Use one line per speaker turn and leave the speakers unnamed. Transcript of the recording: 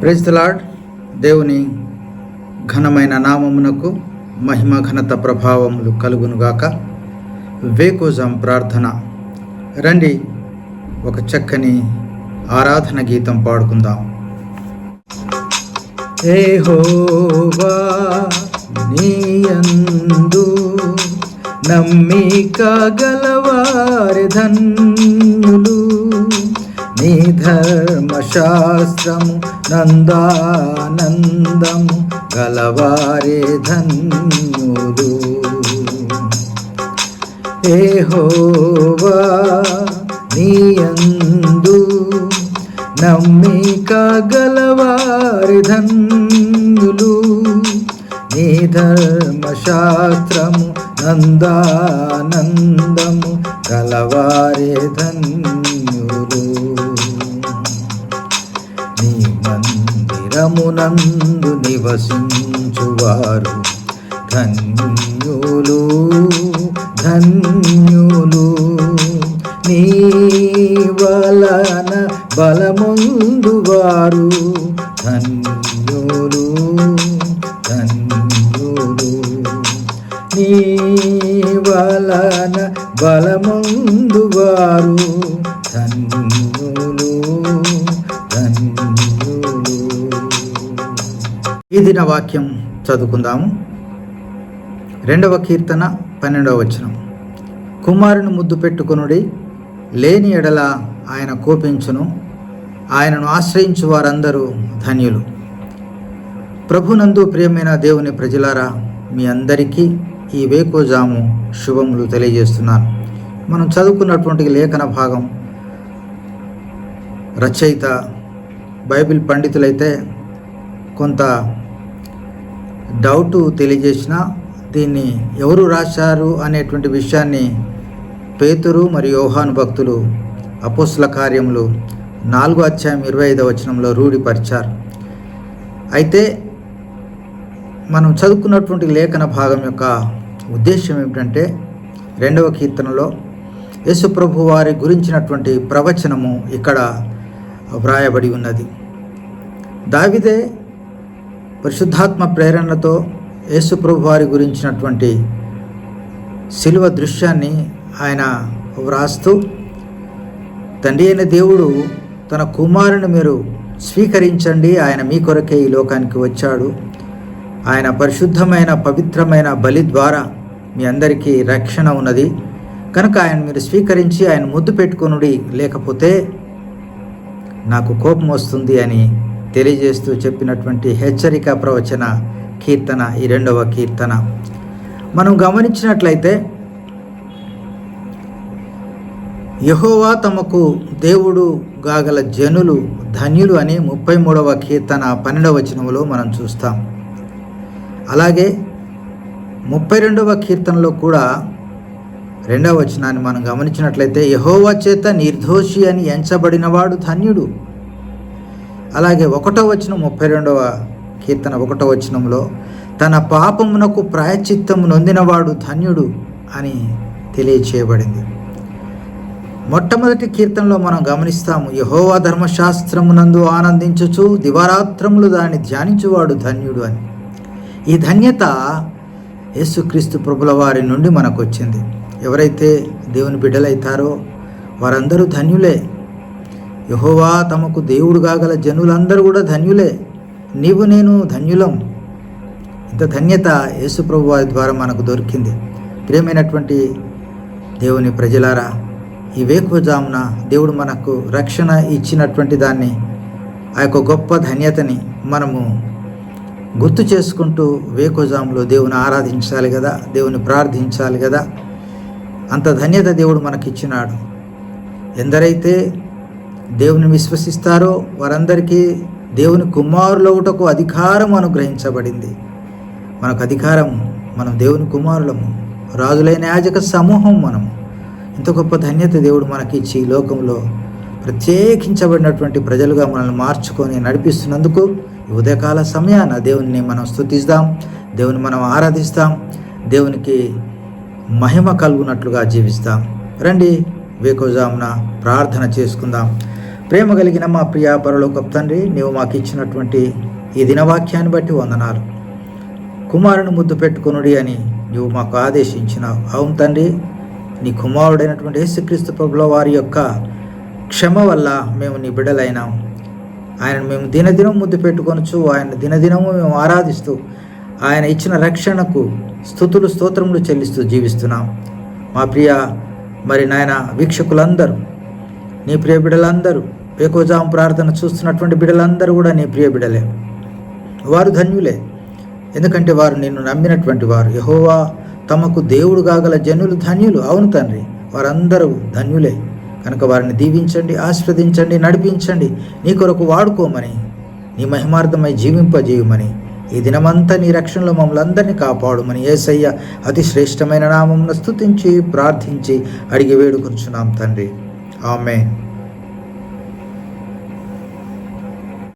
ప్రెజ్లాడ్ దేవుని ఘనమైన నామమునకు మహిమ ఘనత ప్రభావములు కలుగునుగాక వేకోజం ప్రార్థన. రండి ఒక చక్కని ఆరాధన గీతం పాడుకుందాం. ఏహోవా నీయందు నమ్మిక గలవారి ధన్ నీ ధర్మశాస్త్రము నందానందము గలవారే ధన్యులు ఏ ఏహోవా నీయందు నమ్మిక గలవారి ధన్యులు. నీ ధర్మశాస్త్రము నందానందము గలవారే ధన్యులు మందిరమునందు నివసించువారు. ధన్యులు ధన్యులు నీ వలన బలముందువారు. ధన్యులు ధన్యులు నీ వలన బలముందువారు. ధన్యులు ధన్యులు ఈ దిన వాక్యం చదువుకుందాము. రెండవ కీర్తన పన్నెండవ వచనం. కుమారుని ముద్దు పెట్టుకునుడి లేని ఎడల ఆయన కోపించును ఆయనను ఆశ్రయించు వారందరూ ధన్యులు. ప్రభునందు ప్రియమైన దేవుని ప్రజలారా మీ అందరికీ ఈ వేకోజాము శుభములు తెలియజేస్తున్నాను. మనం చదువుకున్నటువంటి లేఖన భాగం రచయిత బైబిల్ పండితులైతే కొంత డౌట్ తెలియజేసిన దీన్ని ఎవరు రాశారు అనేటువంటి విషయాన్ని పేతురు మరియు యోహాను భక్తులు అపోస్ల కార్యములు నాలుగో అధ్యాయం ఇరవై ఐదవ వచనంలో రూఢిపరిచారు. అయితే మనం చదువుకున్నటువంటి లేఖన భాగం యొక్క ఉద్దేశం ఏమిటంటే రెండవ కీర్తనలో యేసుప్రభు వారి గురించినటువంటి ప్రవచనము ఇక్కడ వ్రాయబడి ఉన్నది. దావిదే పరిశుద్ధాత్మ ప్రేరణతో యేసుప్రభు వారి గురించినటువంటి శిలువ దృశ్యాన్ని ఆయన వ్రాస్తూ తండ్రి అయిన దేవుడు తన కుమారుని మీరు స్వీకరించండి ఆయన మీ కొరకే ఈ లోకానికి వచ్చాడు. ఆయన పరిశుద్ధమైన పవిత్రమైన బలి ద్వారా మీ అందరికీ రక్షణ ఉన్నది. కనుక ఆయన మీరు స్వీకరించి ఆయన ముద్దు పెట్టుకొనుడి లేకపోతే నాకు కోపం వస్తుంది అని తెలియజేస్తూ చెప్పినటువంటి హెచ్చరిక ప్రవచన కీర్తన ఈ రెండవ కీర్తన. మనం గమనించినట్లయితే యహోవా తమకు దేవుడు గాగల జనులు ధన్యులు అని ముప్పై మూడవ కీర్తన పన్నెండవ వచనంలో మనం చూస్తాం. అలాగే ముప్పై రెండవ కీర్తనలో కూడా రెండవ వచనాన్ని మనం గమనించినట్లయితే యహోవా చేత నిర్దోషి అని ఎంచబడినవాడు ధన్యుడు. అలాగే ఒకటో వచనం ముప్పై రెండవ కీర్తన ఒకటో వచనంలో తన పాపమునకు ప్రాయచిత్తం నొందినవాడు ధన్యుడు అని తెలియచేయబడింది. మొట్టమొదటి కీర్తనలో మనం గమనిస్తాము యహోవా ధర్మశాస్త్రమునందు ఆనందించుచు దివారాత్రములు దాన్ని ధ్యానించువాడు ధన్యుడు అని. ఈ ధన్యత యేసుక్రీస్తు ప్రభుల వారి నుండి మనకు వచ్చింది ఎవరైతే దేవుని బిడ్డలైతారో వారందరూ ధన్యులే. యహోవా తమకు దేవుడు కాగల జనులందరూ కూడా ధన్యులే. నీవు నేను ధన్యులం. ఇంత ధన్యత యేసుప్రభు వారి ద్వారా మనకు దొరికింది. ప్రియమైనటువంటి దేవుని ప్రజలారా ఈ వేకువజామున దేవుడు మనకు రక్షణ ఇచ్చినటువంటి దాన్ని ఆ యొక్క గొప్ప ధన్యతని మనము గుర్తు చేసుకుంటూ వేకువజాములో దేవుని ఆరాధించాలి కదా దేవుని ప్రార్థించాలి కదా. అంత ధన్యత దేవుడు మనకిచ్చినాడు. ఎందరైతే దేవుని విశ్వసిస్తారో వారందరికీ దేవుని కుమారులవుటకు అధికారం అనుగ్రహించబడింది. మనకు అధికారం మనం దేవుని కుమారులము రాజులైన యాజక సమూహం మనము ఇంత గొప్ప ధన్యత దేవుడు మనకిచ్చి ఈ లోకంలో ప్రత్యేకించబడినటువంటి ప్రజలుగా మనల్ని మార్చుకొని నడిపిస్తున్నందుకు ఉదయకాల సమయాన దేవుని మనం స్తుతిస్తాం దేవుని మనం ఆరాధిస్తాం దేవునికి మహిమ కలుగునట్లుగా జీవిస్తాం. రండి వేకోజామున ప్రార్థన చేసుకుందాం. ప్రేమ కలిగిన మా ప్రియ పరలోక తండ్రి నీవు మాకు ఇచ్చినటువంటి ఈ దినవాక్యాన్ని బట్టి వందనాలు. కుమారుని ముద్దు పెట్టుకొనుడి అని నీవు మాకు ఆదేశించినావు. అవును తండ్రి నీ కుమారుడైనటువంటి యేసుక్రీస్తు ప్రభుల వారి యొక్క క్షమ వల్ల మేము నీ బిడ్డలైనాం. ఆయన మేము దినదినం ముద్దు పెట్టుకొనచ్చు ఆయన దినదినము మేము ఆరాధిస్తూ ఆయన ఇచ్చిన రక్షణకు స్థుతులు స్తోత్రములు చెల్లిస్తూ జీవిస్తున్నాం. మా ప్రియ మరి నాయన వీక్షకులందరూ నీ ప్రియ బిడ్డలందరూ ఏకోజాం ప్రార్థన చూస్తున్నటువంటి బిడ్డలందరూ కూడా నీ ప్రియ బిడ్డలే. వారు ధన్యులే. ఎందుకంటే వారు నిన్ను నమ్మినటువంటి వారు. యహోవా తమకు దేవుడు కాగల జనులు ధన్యులు. అవును తండ్రి వారందరూ ధన్యులే. కనుక వారిని దీవించండి ఆస్వాదించండి నడిపించండి. నీ కొరకు వాడుకోమని నీ మహిమార్థమై జీవింపజేయమని ఈ దినమంతా నీ రక్షణలో మమ్మల్ని అందరినీ కాపాడుమని ఏసయ్య అతి శ్రేష్టమైన నామంను స్తుతించి ప్రార్థించి అడిగి వేడుకొంచున్నాం తండ్రి. Amen.